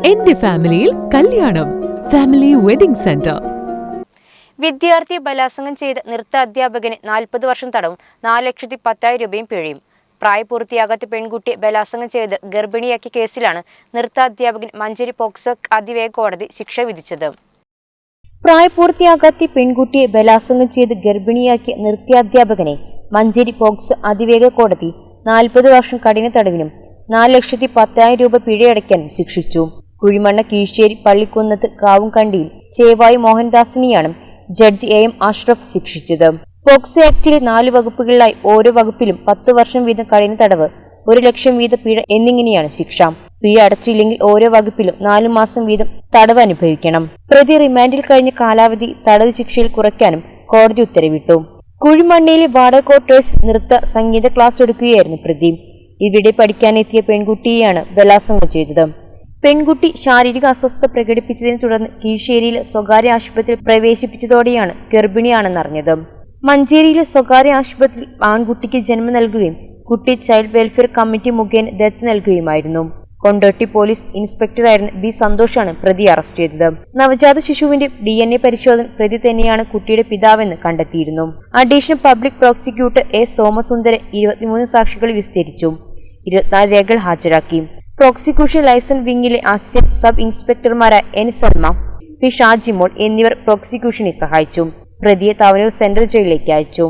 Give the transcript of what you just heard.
എന്റെ ഫാമിലിയിൽ കല്യാണം. Family wedding centre. വിദ്യാർത്ഥി ബലാത്സംഗം ചെയ്ത് നൃത്ത അധ്യാപകന് നാൽപ്പത് വർഷം തടവും നാല് ലക്ഷത്തി പത്തായിരം രൂപയും പിഴയും. പ്രായപൂർത്തിയാകാത്ത പെൺകുട്ടിയെ ബലാത്സംഗം ചെയ്ത് ഗർഭിണിയാക്കിയ കേസിലാണ് നൃത്ത അധ്യാപകൻ മഞ്ചേരി പോക്സോ അതിവേഗ കോടതി ശിക്ഷ വിധിച്ചത്. പ്രായപൂർത്തിയാകാത്ത പെൺകുട്ടിയെ ബലാത്സംഗം ചെയ്ത് ഗർഭിണിയാക്കിയ നൃത്യാധ്യാപകനെ മഞ്ചേരി പോക്സോ അതിവേഗ കോടതി നാൽപ്പത് വർഷം കഠിന തടവിനും നാല് ലക്ഷത്തി പത്തായിരം രൂപ പിഴയടയ്ക്കാനും ശിക്ഷിച്ചു. കുഴിമണ്ണ കീഴ്ശ്ശേരി പള്ളിക്കുന്നത്ത് കാവുംകണ്ടിയിൽ ചേവായി മോഹൻദാസിനെയാണ് ജഡ്ജി എ എം അഷ്റഫ് ശിക്ഷിച്ചത്. പോക്സോ ആക്ടിലെ നാല് വകുപ്പുകളിലായി ഓരോ വകുപ്പിലും പത്ത് വർഷം വീതം കഴിഞ്ഞ തടവ് ഒരു ലക്ഷം വീത പിഴ എന്നിങ്ങനെയാണ് ശിക്ഷ. പിഴ അടച്ചില്ലെങ്കിൽ ഓരോ വകുപ്പിലും നാലു മാസം വീതം തടവ് അനുഭവിക്കണം. പ്രതി റിമാൻഡിൽ കഴിഞ്ഞ കാലാവധി തടവ് ശിക്ഷയിൽ കുറയ്ക്കാനും കോടതി ഉത്തരവിട്ടു. കുഴിമണ്ണയിലെ വാടക ക്വാർട്ടേഴ്സ് നൃത്ത സംഗീത ക്ലാസ് എടുക്കുകയായിരുന്നു പ്രതി. ഇവിടെ പഠിക്കാനെത്തിയ പെൺകുട്ടിയെയാണ് ബലാസംഗം ചെയ്തത്. പെൺകുട്ടി ശാരീരിക അസ്വസ്ഥത പ്രകടിപ്പിച്ചതിനെ തുടർന്ന് കീഴ്ശ്ശേരിയിലെ സ്വകാര്യ ആശുപത്രിയിൽ പ്രവേശിപ്പിച്ചതോടെയാണ് ഗർഭിണിയാണെന്നറിഞ്ഞത്. മഞ്ചേരിയിലെ സ്വകാര്യ ആശുപത്രിയിൽ ആൺകുട്ടിക്ക് ജന്മം നൽകുകയും കുട്ടി ചൈൽഡ് വെൽഫെയർ കമ്മിറ്റി മുഖേന ദത്ത് നൽകുകയുമായിരുന്നു. കൊണ്ടോട്ടി പോലീസ് ഇൻസ്പെക്ടറായിരുന്ന ബി സന്തോഷാണ് പ്രതി അറസ്റ്റ് ചെയ്തത്. നവജാത ശിശുവിന്റെ ഡി എൻ എ പരിശോധന പ്രതി തന്നെയാണ് കുട്ടിയുടെ പിതാവെന്ന് കണ്ടെത്തിയിരുന്നു. Additional public prosecutor A Somasundaran ഇരുപത്തിമൂന്ന് സാക്ഷികൾ വിസ്തരിച്ചു. ഇരുപത്തിനാല് രേഖകൾ ഹാജരാക്കി. പ്രോസിക്യൂഷൻ ലൈസൻസ് വിംഗിലെ അസിസ്റ്റന്റ് സബ് ഇൻസ്പെക്ടർമാരായ എൻ സൽമ പി ഷാജിമോൾ എന്നിവർ പ്രോസിക്യൂഷനെ സഹായിച്ചു. പ്രതിയെ തവനൂർ സെൻട്രൽ ജയിലിലേക്ക് അയച്ചു.